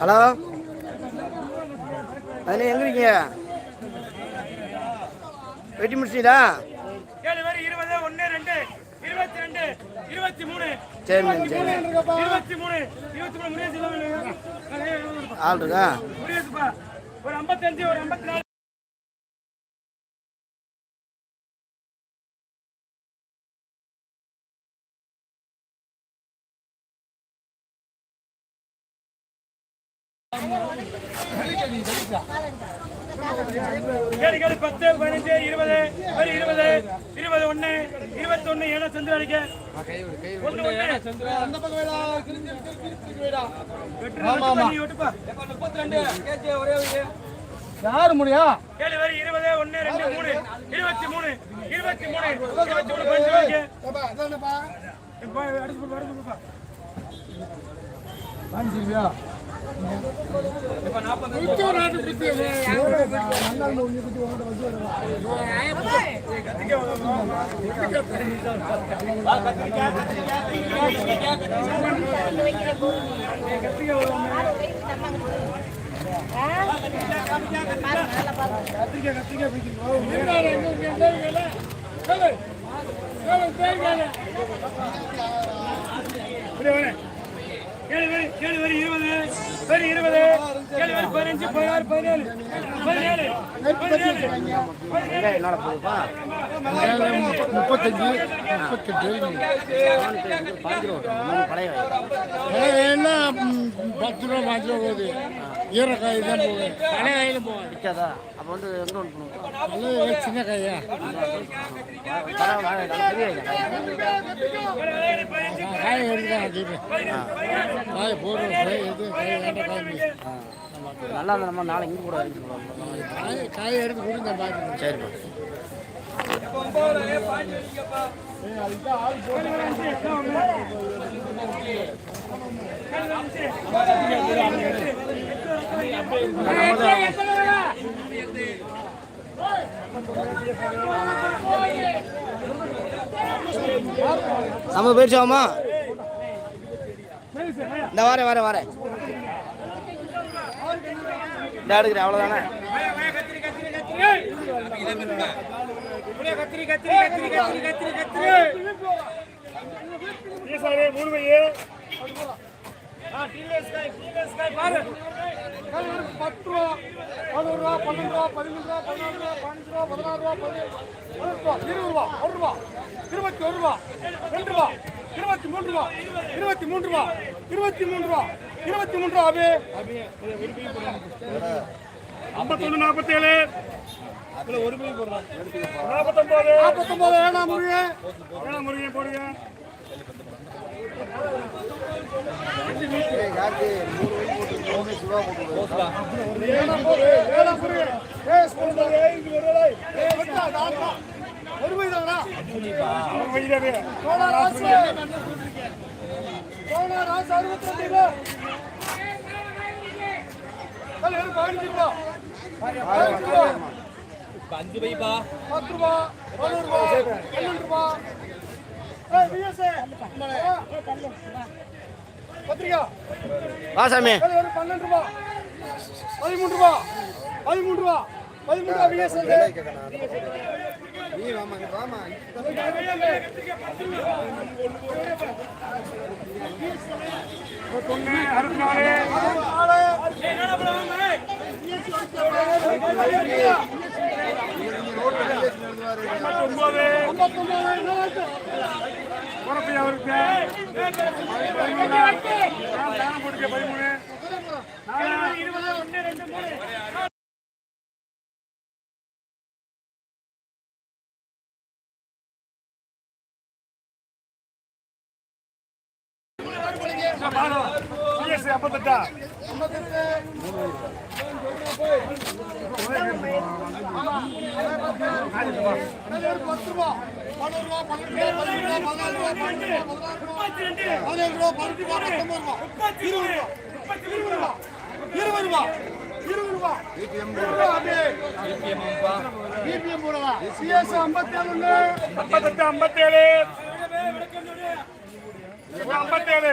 Hello. அதில் எங்க இருக்கீங்க? வெட்டி முடிச்சிட்டா ஏழு பேர் இருபது ஒன்னு ரெண்டு இருபத்தி ரெண்டு இருபத்தி மூணு சரி இருபத்தி மூணு இருபத்தி மூணு ஆள் இருக்கா? ஒரு ஐம்பத்தஞ்சு ஒரு ஐம்பத்தி நாலு. பத்து பதினஞ்சு இருபது ஒரு இருபது இருபது ஒண்ணு இருபத்தி ஒண்ணு. ஏழு சென்று அடிக்க யாரு முடியா கேளு வரி இருபது ஒண்ணு ரெண்டு மூணு இருபத்தி மூணு இருபத்தி மூணு இருபத்தி பஞ்சு அடிச்சு அடிச்சு வாங்க. ஏழு வரி ஏழு வரி இருபது வரி இருபது. பதினஞ்சு பதினாறு பதினேழு. பதினேழு. முப்பத்தஞ்சு முப்பத்தெட்டு. எல்லாம் பத்து ரூபா பாஞ்சு ரூபா போகுது. ஈரக்காய் தான் போகுது. பழைய காயில போகாது. அப்போ வந்து எங்கே ஒன்று பண்ணுவோம் சின்ன காயா காய். காய் காய் போடுறோம் காய் எது காய் வேண்டாம் காய் நல்லா இருந்தா நம்ம நாளை இங்கே கூட காய் காய் எடுத்து கொடுங்க சரிப்பா நம்ம போயிடுச்சோமா இந்த வாரேன் வரேன் வரேன் இந்த எடுக்கிறேன் அவ்வளோதானே இப்படியே கத்திரி கத்திரி கத்திரி கத்திரி கத்திரி கத்திரி. மூணு பத்து ரூபா பதினோரு ரூபா பன்னெண்டு ரூபா பதிமூணு ரூபா பதினஞ்சு ரூபா பதினாறு ரூபா பதினேழு ரூபா இருபது ரூபா ஒரு ரூபா இருபத்தி ஒரு ரூபா ரெண்டு ரூபா இருபத்தி மூணு ரூபா இருபத்தி மூணு ரூபா இருபத்தி மூணு ரூபா இருபத்தி மூணு ரூபா அபி. ஐம்பத்தொன்னு நாற்பத்தேழு. நாற்பத்தொன்பது நாற்பத்தொன்பது வேணாம் முருகன் ஏழாம் முருகன் போடுங்க. அஞ்சு பத்து ரூபா பதினோரு ரூபா பன்னெண்டு ரூபா. வா சாமி. அது வெறும் பன்னெண்டு ரூபா பதிமூணு ரூபா பதிமூணு ரூபா பதிமூணு ரூபா விஎஸ்ஏ ஒன்று அறுபத்தி நாலு ஐம்பத்தொன்பது அவருக்கு பதிமூணு தானம் போட்டுக்க பதிமூணு இருபது ஒன்று ரெண்டு மூணு ஐம்பத்தெட்டா பத்து ரூபா பதினோரு ரூபா பன்னெண்டு ரூபா பதினஞ்சு ரூபா பதினாலு ரூபா பதினேழு ரூபா பதினெட்டு ரூபா பத்தொன்பது ரூபா இருபது ரூபா இருபது ரூபா இருபது ரூபா இருபது ரூபா பிபிஎம் போடவா சிஎஸ் ஐம்பத்தேழு ஒன்று ஐம்பத்தெட்டு ஐம்பத்தேழு ஐம்பத்தேழு